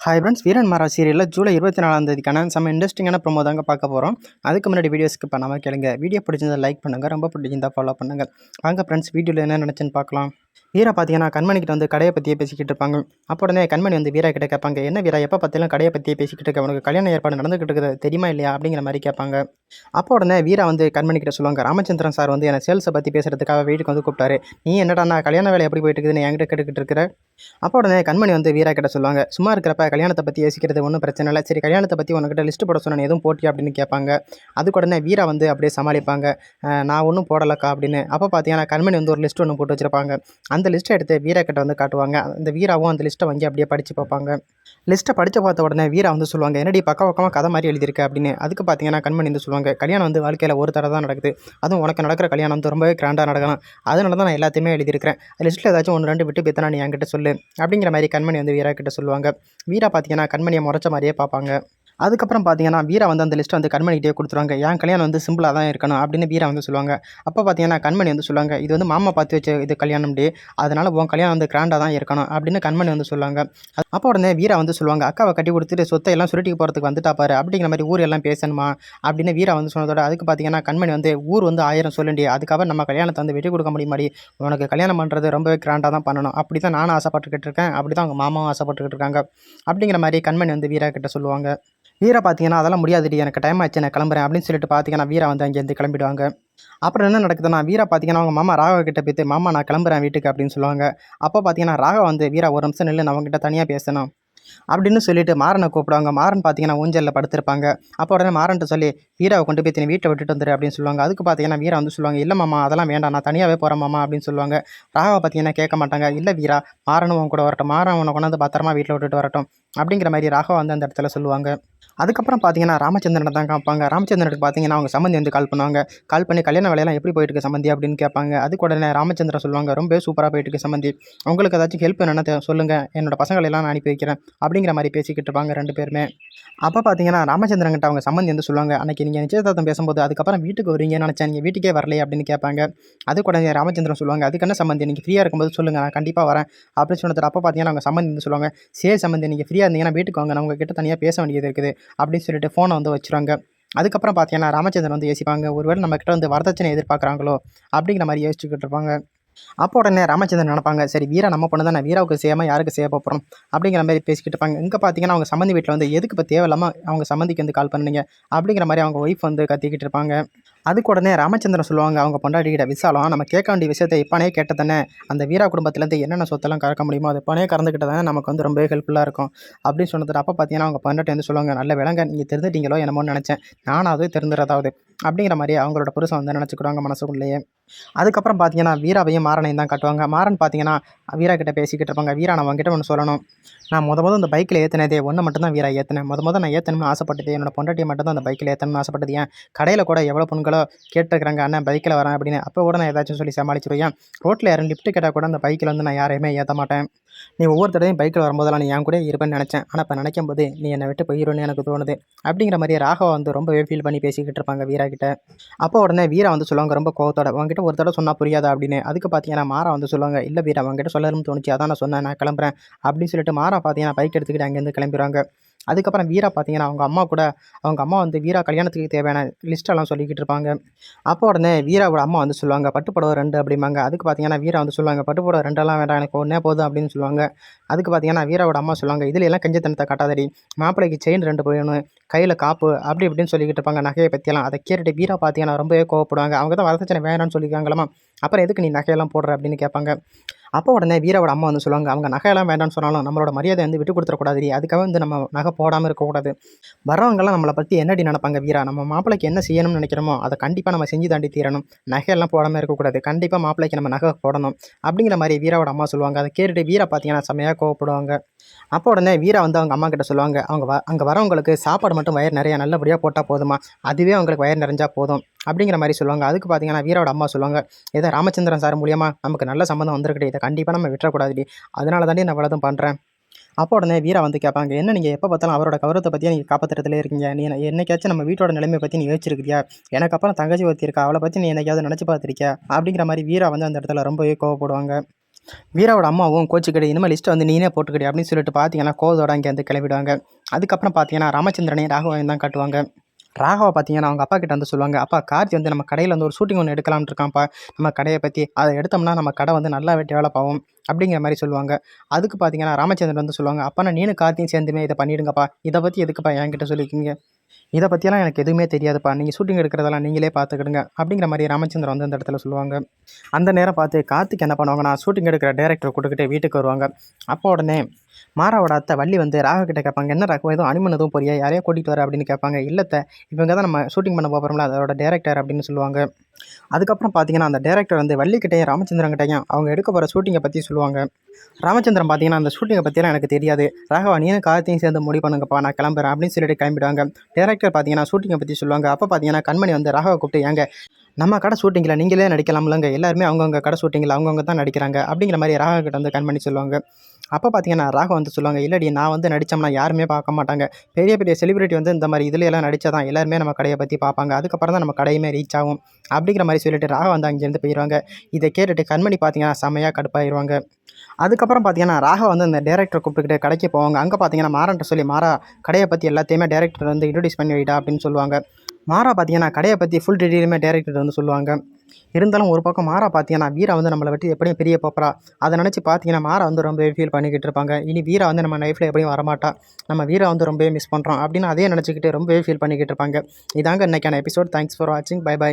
Hi friends வீரன் மாரா சீரியலில் ஜூலை இருபத்தி நாலாம் தேதிக்கான செம்ம இன்ட்ரெஸ்டிங்கான ப்ரொமோ தாங்க பார்க்க போகிறோம் அதுக்கு முன்னாடி வீடியோஸ்க்கு பண்ணாமல் கேளுங்க. வீடியோ பிடிச்சிருந்தா லைக் பண்ணுங்கள் ரொம்ப பிடிச்சிருந்தா ஃபாலோ பண்ணுங்கள் வாங்க ஃப்ரெண்ட்ஸ் வீடியோவில் என்ன நினச்சின்னு பார்க்கலாம். வீரா பார்த்தீங்கன்னா கண்மணிக்கிட்ட வந்து கடையை பற்றியே பேசிக்கிட்டு இருப்பாங்க. அப்போ உடனே கண்மணி வந்து வீரா கிட்ட கேட்பாங்க என்ன வீரா எப்போ பார்த்தாலும் கடையை பற்றியே பேசிக்கிட்டு இருக்க? உனக்கு கல்யாண ஏற்பாடு நடந்துகிட்டு இருக்குது தெரியுமா இல்லையா? அப்படிங்கிற மாதிரி கேட்பாங்க. அப்போ உடனே வீரா வந்து கண்மணி கிட்ட சொல்லுவாங்க ராமச்சந்திரன் சார் வந்து என்னை சேல்ஸை பற்றி பேசுறதுக்காக வீட்டுக்கு வந்து கூப்பிட்டாரு. நீ என்னடா நான் கல்யாண வேலை எப்படி போயிட்டு இருக்குதுன்னு என்கிட்ட கேட்டுக்கிட்டு இருக்கிற? அப்போ உடனே கண்மணி வந்து வீரா கிட்ட சொல்லுவாங்க சும்மா இருக்கிறப்ப கல்யாணத்தை பற்றி யோசிக்கிறது ஒன்றும் பிரச்சனை இல்லை. சரி கல்யாணத்தை பற்றி உனக்கிட்ட லிஸ்ட் போட சொன்ன எதுவும் போட்டி அப்படின்னு கேட்பாங்க. அதுக்கு உடனே வீரா வந்து அப்படியே சமாளிப்பாங்க நான் ஒன்றும் போடலக்கா அப்படின்னு. அப்போ பார்த்தீங்கன்னா கண்மணி வந்து ஒரு லிஸ்ட் ஒன்று போட்டு வச்சிருப்பாங்க. அந்த லிஸ்ட்டை எடுத்து வீரா கிட்ட வந்து காட்டுவாங்க. அந்த வீராவும் அந்த லிஸ்ட்டை வாங்கி அப்படியே படித்து பார்ப்பாங்க. லிஸ்ட்டை படித்து பார்த்த உடனே வீரா வந்து சொல்லுவாங்க என்னடி பக்க பக்கமாக கதை மாதிரி எழுதியிருக்க? அப்படின்னு. அதுக்கு பார்த்தீங்கன்னா கண்மணி வந்து சொல்லுவாங்க கல்யாணம் வந்து வாழ்க்கையில் ஒரு தடவை தான் நடக்குது. அதுவும் உனக்கு நடக்கிற கல்யாணம் வந்து ரொம்பவே கிராண்டாக நடக்கணும் அதனால தான் நான் எல்லாத்தையுமே எழுதியிருக்கிறேன். லிஸ்ட்டில் ஏதாச்சும் ஒன்று ரெண்டு விட்டு பித்தனா நீ என்கிட்ட சொல்லு. அப்படிங்கிற மாதிரி கண்மணி வந்து வீரா கிட்ட சொல்லுவாங்க. வீரா பார்த்தீங்கன்னா கண்மணியை முறைச்ச மாதிரியே பார்ப்பாங்க. அதுக்கப்புறம் பார்த்தீங்கன்னா வீரா வந்து அந்த லிஸ்ட்டை வந்து கண்மணிக்கிட்டே கொடுத்துருவாங்க. என் கல்யாணம் வந்து சிம்பிளாக தான் இருக்கணும் அப்படின்னு வீரா வந்து சொல்லுவாங்க. அப்போ பார்த்தீங்கன்னா கண்மணி வந்து சொல்லுவாங்க இது வந்து மாமா பார்த்து வச்ச இது கல்யாணம் டே அதனால் உன் கல்யாணம் வந்து கிராண்டாக தான் இருக்கணும் அப்படின்னு கண்மணி வந்து சொல்லுவாங்க. அப்போ உடனே வீரா வந்து சொல்லுவாங்க அக்காவை கட்டி கொடுத்துட்டு சொத்தை எல்லாம் சுருட்டிக்கு போகிறதுக்கு வந்துட்டா பாரு. அப்படிங்கிற மாதிரி ஊர் எல்லாம் பேசணுமா? அப்படின்னு வீரா வந்து சொன்னதோட அதுக்கு பார்த்தீங்கன்னா கண்மணி வந்து ஊர் வந்து ஆயிரம் சொல்லுண்டி அதுக்காக நம்ம கல்யாணத்தை வந்து வெட்டி கொடுக்க முடியுமாடி? உனக்கு கல்யாணம் பண்ணுறது ரொம்பவே கிராண்டாக தான் பண்ணணும். அப்படி தான் நானும் ஆசைப்பட்டுக்கிட்டு இருக்கேன். அப்படி தான் அவங்க மாமாவும் ஆசைப்பட்டுக்கிட்டு இருக்காங்க. அப்படிங்கிற மாதிரி கண்மணி வந்து வீரா கிட்ட சொல்லுவாங்க. வீரை பார்த்தீங்கன்னா அதெல்லாம் முடியாதுடி எனக்கு டைம் ஆச்சு நான் கிளம்புறேன் அப்படின்னு சொல்லிட்டு பார்த்தீங்கன்னா வீரா வந்து அங்கேருந்து கிளம்பிடுவாங்க. அப்புறம் என்ன நடக்குதுன்னா வீரா பார்த்தீங்கன்னா அவங்க மாமா ராகவ கிட்ட போய்த்து மாமா நான் கிளம்புறேன் வீட்டுக்கு அப்படின்னு சொல்லுவாங்க. அப்போ பார்த்தீங்கன்னா ராகவ வந்து வீரா ஒரு நிமிஷம் நில்லு நான் அவங்ககிட்ட தனியாக பேசணும். அப்படின்னு சொல்லிட்டு மாறனை கூப்பிடுவாங்க. மாறன் பார்த்தீங்கன்னா ஊஞ்சலில் படுத்திருப்பாங்க. அப்போ உடனே மாறன்ட்டு சொல்லி வீராவை கொண்டு போய் தினி வீட்டை விட்டுட்டு வந்துரு அப்படின்னு சொல்லுவாங்க. அதுக்கு பார்த்தீங்கன்னா வீரா வந்து சொல்லுவாங்க இல்லை மாமா அதெல்லாம் வேண்டாம் நான் தனியாகவே போகிறேன் மாமா அப்படின்னு சொல்லுவாங்க. ராகவை பார்த்தீங்கன்னா கேட்க மாட்டாங்க இல்லை வீரா மாறனும் உன் கூட வரட்டும் மாறன் உன்னை கொண்டாந்து பத்திரமா வீட்டில் விட்டுட்டு வரட்டும் அப்படிங்கிற மாதிரி ராகவ வந்து அந்த இடத்துல சொல்லுவாங்க. அதுக்கப்புறம் பார்த்தீங்கன்னா ராமச்சந்திரனை தான் காப்பாங்க. ராமச்சந்திரனுக்கு பார்த்தீங்கன்னா அவங்க சம்மந்தி வந்து கால் பண்ணுவாங்க. கால் பண்ணி கல்யாண வேலையெல்லாம் எப்படி போயிட்டு இருக்கு சம்மந்தி அப்படின்னு கேட்பாங்க. அதுக்கு உடனே ராமச்சந்திரன் சொல்லுவாங்க ரொம்ப சூப்பராக போயிட்டு இருக்கு சம்மந்தி உங்களுக்கு ஏதாச்சும் ஹெல்ப் என்னென்ன சொல்லுங்கள் என்னோட பசங்களை எல்லாம் நான் அனுப்பி வைக்கிறேன். அப்படிங்கிற மாதிரி பேசிக்கிட்டு இருப்பாங்க ரெண்டு பேருமே. அப்போ பார்த்தீங்கன்னா ராமச்சந்திரன் கிட்ட அவங்க சம்மந்தி வந்து சொல்லுவாங்க அன்றைக்கி நீங்கள் நிச்சயதார்த்தம் பேசும்போது அதுக்கப்புறம் வீட்டுக்கு வருவீங்கன்னு நினச்சேன் நீங்கள் வீட்டுக்கே வரலையே அப்படின்னு கேட்பாங்க. அது உடனே ராமச்சந்திரன் சொல்லுவாங்க அதுக்கு என்ன சம்மந்தி நீங்கள் ஃப்ரீயாக இருக்கும்போது சொல்லுங்கள் நான் கண்டிப்பாக வரேன் அப்படின்னு சொன்னது அப்போ பார்த்தீங்கன்னா அவங்க சம்மந்தி வந்து சொல்லுவாங்க சரி சம்மந்தி நீங்கள் ஃப்ரீயாக இருந்தீங்கன்னா வீட்டுக்கு வாங்க நான் உங்ககிட்ட தனியாக பேச வேண்டியது இருக்குது அப்படின்னு சொல்லிட்டு ஃபோனை வந்து வச்சுருவாங்க. அதுக்கப்புறம் பார்த்தீங்கன்னா ராமச்சந்திரன் வந்து யோசிப்பாங்க ஒருவேளை நம்மக்கிட்ட வந்து வரதட்சணை எதிர்பார்க்குறாங்களோ? அப்படிங்கிற மாதிரி யோசிச்சுக்கிட்டு இருப்பாங்க அப்போ உடனே ராமச்சந்திரன் நினைப்பாங்க சரி வீரா நம்ம பொண்ணு தானே வீராவுக்கு செய்யாமல் யாருக்கு செய்ய போகிறோம் அப்படிங்கிற மாதிரி பேசிக்கிட்டு இருப்பாங்க. இங்கே பார்த்தீங்கன்னா அவங்க சம்மந்தி வீட்டில் வந்து எதுக்கு இப்போ தேவையில்லாமல் அவங்க சம்மந்திக்கு வந்து கால் பண்ணுங்க அப்படிங்கிற மாதிரி அவங்க ஒய்ஃப் வந்து கத்திக்கிட்டு இருப்பாங்க. அதுக்கு உடனே ராமச்சந்திரன் சொல்லுவாங்க அவங்க பொண்டாட்டிகிட்ட விசாலம் நம்ம கேட்க வேண்டிய விஷயத்தை இப்போனே கேட்டதானே? அந்த வீரா குடும்பத்துலேருந்து என்னென்ன சொத்தெல்லாம் கறக்க முடியுமோ அது இப்போனே கறந்துக்கிட்ட தானே நமக்கு வந்து ரொம்பவே ஹெல்ப்ஃபுல்லாக இருக்கும். அப்படின்னு சொன்னது அப்போ பார்த்தீங்கன்னா அவங்க பொண்டாட்டி வந்து சொல்லுவாங்க நல்ல விலங்க நீங்கள் தெரிஞ்சுட்டீங்களோ என்னமோன்னு நினச்சேன். நானாவது தெரிஞ்சுறதாவது. அப்படிங்கிற மாதிரி அவங்களோட புருஷன் வந்து நினச்சிக்கிடுவாங்க மனசுக்குள்ளேயே. அதுக்கப்புறம் பார்த்தீங்கன்னா வீராவையும் மாறனையும் தான் காட்டுவாங்க. மாறன் பார்த்தீங்கன்னா வீரா கிட்ட பேசிக்கிட்டு இருப்பாங்க. வீரா நான் அவங்ககிட்ட ஒன்று சொல்லணும். நான் முத முதல் இந்த பைக்கில் ஏற்றினதே ஒன்று மட்டும் தான் வீரா ஏற்றினேன் முத முதல் நான் ஏற்றணும்னு ஆசைப்பட்டது என்னோட பொண்டாட்டியை மட்டும் தான் அந்த பைக்கில் ஏற்றணும்னு ஆசைப்பட்டது. ஏன்? கடையில் கூட எவ்வளோ பொண்களோ கேட்டிருக்கிறாங்க அண்ணன் பைக்கில் வரேன் அப்படின்னு. அப்போ கூட நான் ஏதாச்சும் சொல்லி சமாளிச்சிருவேன். ரோட்டில் யாரும் லிஃப்ட் கேட்டால் கூட அந்த பைக்கில் வந்து நான் யாரையுமே ஏற்ற மாட்டேன். நீ ஒவ்வொரு தடவையும் பைக்கில் வரும்போதெல்லாம் நீ என் கூட இருப்பேன்னு நினச்சேன். ஆனால் இப்போ நினைக்கும் போது நீ என்னை விட்டு போயிடும்னு எனக்கு தோணுது. அப்படிங்கிற மாதிரி ராகவா வந்து ரொம்பவே ஃபீல் பண்ணி பேசிக்கிட்டு இருப்பாங்க வீரா கிட்ட. அப்போ உடனே வீரா வந்து சொல்லுவாங்க ரொம்ப கோவத்தோட உங்ககிட்ட ஒரு தடவை சொன்னால் புரியாதா? அப்படின்னு. அதுக்கு பார்த்தீங்கன்னா மாறா வந்து சொல்லுவாங்க இல்லை வீரா உங்ககிட்ட சொல்லணும்னு தோணுச்சு அதான் நான் சொன்னேன் நான் கிளம்புறேன். அப்படின்னு சொல்லிட்டு மாறா பார்த்தீங்கன்னா பைக் எடுத்துக்கிட்டு அங்கேருந்து கிளம்பிடுவாங்க. அதுக்கப்புறம் வீரா பார்த்தீங்கன்னா அவங்க அம்மா கூட அவங்க அம்மா வந்து வீரா கல்யாணத்துக்கு தேவையான லிஸ்ட்டெல்லாம் சொல்லிக்கிட்டு இருப்பாங்க. அப்போ உடனே வீராவோட அம்மா வந்து சொல்லுவாங்க பட்டுப்படவை ரெண்டு அப்படிம்பாங்க. அதுக்கு பார்த்தீங்கன்னா வீரா வந்து சொல்லுவாங்க பட்டுப்படவை ரெண்டெல்லாம் வேண்டாம் எனக்கு ஒன்றே போதும் அப்படின்னு சொல்லுவாங்க. அதுக்கு பார்த்தீங்கன்னா வீராவோட அம்மா சொல்லுவாங்க இதில் எல்லாம் கஞ்சத்தனத்தை காட்டாதடி. மாப்பிள்ளைக்கு செயின் ரெண்டு போயிடணும் கையில் காப்பு அப்படி இப்படின்னு சொல்லிக்கிட்டு இருப்பாங்க நகையை பற்றியெல்லாம் அதை கேட்டுட்டு வீரா பார்த்தீங்கன்னா ரொம்பவே கோவப்படுவாங்க. அவங்க தான் வரதட்சணை வேணாம்னு சொல்லியிருக்காங்களாமா அப்புறம் எதுக்கு நீ நகையெல்லாம் போடுற அப்படின்னு கேட்பாங்க. அப்போ உடனே வீராவோட அம்மா வந்து சொல்லுவாங்க அவங்க நகையெல்லாம் வேண்டாம்னு சொன்னாலும் நம்மளோட மரியாதை வந்து விட்டு கொடுத்துடக்கூடாது அதுக்காக வந்து நம்ம நகை போடாமல் இருக்கக்கூடாது வரவங்கெல்லாம் நம்மளை பற்றி என்னடி நினைப்பாங்க வீரா? நம்ம மாப்பிள்ளைக்கு என்ன செய்யணும்னு நினைக்கிறோமோ அதை கண்டிப்பாக நம்ம செஞ்சு தாண்டி தீரணும். நகையெல்லாம் போடாமல் இருக்கக்கூடாது கண்டிப்பாக மாப்பிள்ளைக்கு நம்ம நகை போடணும். அப்படிங்கிற மாதிரி வீராவோட அம்மா சொல்லுவாங்க. அதை கேட்டுட்டு வீரா பார்த்தீங்கன்னா செம்மையாக கோவப்படுவாங்க. அப்போ உடனே வீரா வந்து அவங்க அம்மா கிட்ட சொல்லுவாங்க அவங்க வ அங்கே வரவங்களுக்கு சாப்பாடு மட்டும் வயர் நிறைய நல்லபடியாக போட்டால் போதுமா? அதுவே அவங்களுக்கு வயர் நிறைஞ்சா போதும். அப்படிங்கிற மாதிரி சொல்லுவாங்க. அதுக்கு பார்த்தீங்கன்னா வீரோட அம்மா சொல்லுவாங்க ஏதோ ராமச்சந்திரன் சார் மூலியமாக நமக்கு நல்ல சம்மந்தம் வந்திருக்குடி. இதை கண்டிப்பாக நம்ம விட்டுறக்கூடாதுடி. அதனால தாண்டி நான் இவ்வளோதும் பண்ணுறேன் அப்போ உடனே வீரா வந்து கேட்பாங்க என்ன நீங்கள் எப்போ பார்த்தாலும் அவரோட கௌரவத்தை பற்றியே நீங்கள் காப்பாற்றுறதுல இருக்கீங்க? நீ என்னைக்காச்சும் நம்ம வீட்டோட நிலைமையை பற்றி நீ யோசிச்சிருக்கியா எனக்கு அப்புறம் தங்கச்சி ஒருத்தி இருக்கா அவளை பற்றி நீ என்னைக்காவது நினச்சி பார்த்துருக்கியா? அப்படிங்கிற மாதிரி வீரா வந்து அந்த இடத்துல ரொம்பவே கோவப்படுவாங்க. வீராவோட அம்மாவும் கோச்சிக்கடி இனிமேல் லிஸ்ட்டை வந்து நீனே போட்டுக்கடி. அப்படின்னு சொல்லிட்டு பார்த்தீங்கன்னா கோவத்தோட அங்கேருந்து கிளம்பிடுவாங்க. அதுக்கப்புறம் பார்த்தீங்கன்னா ராமச்சந்திரனையும் ராகவன் தான் காட்டுவாங்க. ராகவா பார்த்தீங்கன்னா அவங்க அப்பா கிட்ட வந்து சொல்லுவாங்க அப்பா கார்த்தி வந்து நம்ம கடையில் வந்து ஒரு ஷூட்டிங் ஒன்று எடுக்கலாம்னு இருக்கான்ப்பா. நம்ம கடையை பற்றி அதை எடுத்தோம்னா நம்ம கடை வந்து நல்லாவே டெவலப் ஆகும். அப்படிங்கிற மாதிரி சொல்லுவாங்க. அதுக்கு பார்த்தீங்கன்னா ராமச்சந்திரன் வந்து சொல்லுவாங்க அப்பா நீனு கார்த்தியும் சேர்ந்துமே இதை பண்ணிடுங்கப்பா. இதை பற்றி எதுக்குப்பா என்கிட்ட சொல்லியிருக்கீங்க? இதை பற்றியெல்லாம் எனக்கு எதுவுமே தெரியாதுப்பா. நீங்கள் ஷூட்டிங் எடுக்கிறதெல்லாம் நீங்களே பார்த்துக்கிடுங்க. அப்படிங்கிற மாதிரி ராமச்சந்திரன் வந்து அந்த இடத்துல சொல்லுவாங்க. அந்த நேரம் பார்த்து கார்த்திக் என்ன பண்ணுவாங்கன்னா ஷூட்டிங் எடுக்கிற டேரக்டர் கூட்டுக்கிட்டு வீட்டுக்கு வருவாங்க. அப்போ உடனே மாறாவோட அத்தை வள்ளி வந்து ராக கிட்ட கேட்பாங்க என்ன ராகவா எதுவும் அனிமன் எதுவும் போறியா? யாரையும் கூட்டிகிட்டு வர அப்படின்னு கேட்பாங்க. இல்லத்தை இவங்க தான் நம்ம ஷூட்டிங் பண்ண போகிறோம்ல அதோட டேரக்டர் அப்படின்னு சொல்லுவாங்க. அதுக்கப்புறம் பார்த்தீங்கன்னா அந்த டேரக்டர் வந்து வள்ளிக்கிட்டையும் ராமச்சந்திரன் கிட்டையும் அவங்க எடுக்க போகிற ஷூட்டிங்கை பற்றி சொல்லுவாங்க. ராமச்சந்திரன் பார்த்தீங்கன்னா அந்த ஷூட்டிங்கை பற்றியெல்லாம் எனக்கு தெரியாது. ராகவா நீனும் கார்த்தியும் சேர்ந்து முடிவு பண்ணுங்கப்பா நான் கிளம்புறேன் அப்படின்னு சொல்லிட்டு கிளம்பிடுவாங்க. டேரக்டர் பார்த்தீங்கன்னா ஷூட்டிங்கை பற்றி சொல்லுவாங்க. அப்போ பார்த்தீங்கன்னா கண்மணி வந்து ராக கூப்பிட்டு ஏங்க நம்ம கடை ஷூட்டிங்கில் நீங்களே நடிக்கலாம்லங்க. எல்லாருமே அவங்கவுங்க கடை ஷூட்டிங்கில் அவங்கவுங்க தான் நடிக்கிறாங்க. அப்படிங்கிற மாதிரி ராக கிட்ட வந்து கண்மணி சொல்லுவாங்க. அப்போ பார்த்தீங்கன்னா ராக வந்து சொல்லுவாங்க இல்லடி நான் வந்து நடித்தோம்னா யாருமே பார்க்க மாட்டாங்க. பெரிய பெரிய செலிபிரிட்டி வந்து இந்த மாதிரி இதுல எல்லாம் நடித்தா தான் எல்லாருமே நம்ம கடையை பற்றி பார்ப்பாங்க. அதுக்கப்புறம் தான் நம்ம கடையுமே ரீச் ஆகும். அப்படிங்கிற மாதிரி சொல்லிட்டு ராக வந்து அங்கேருந்து போயிடுவாங்க இதை கேட்டுட்டு கண்மணி பார்த்தீங்கன்னா செம்மையாக கடுப்பாயிருவாங்க. அதுக்கப்புறம் பார்த்தீங்கன்னா ராக வந்து அந்த டேரக்டர் கூப்பிட்டுக்கிட்டு கடைக்கு போவாங்க. அங்கே பார்த்தீங்கன்னா மாறன்ட்ட சொல்லி மாறா கடையை பற்றி எல்லாத்தையுமே டேரக்டர் வந்து இன்ட்ரடியூஸ் பண்ணி வைடா அப்படின்னு சொல்லுவாங்க. மாறா பார்த்தீங்கன்னா கடையை பற்றி ஃபுல் டீட்டெயிலுமே டேரக்டர் வந்து சொல்லுவாங்க. இருந்தாலும் ஒரு பக்கம் மாறா பார்த்தீங்கன்னா வீரா வந்து நம்மளை விட்டு எப்படியும் பெரிய போப்பரா அதை நினச்சி பார்த்தீங்கன்னா மாறா வந்து ரொம்பவே ஃபீல் பண்ணிக்கிட்டு இருப்பாங்க. இனி வீரா வந்து நம்ம லைஃப்பில் எப்படியும் வரமாட்டா. நம்ம வீரா வந்து ரொம்பவே மிஸ் பண்ணுறோம் அப்படின்னு அதே நினச்சிக்கிட்டு ரொம்பவே ஃபீல் பண்ணிக்கிட்டு இருப்பாங்க. இதாங்க இன்றைக்கான எபிசோட் தேங்க்ஸ் ஃபார் வாட்சிங் பை பை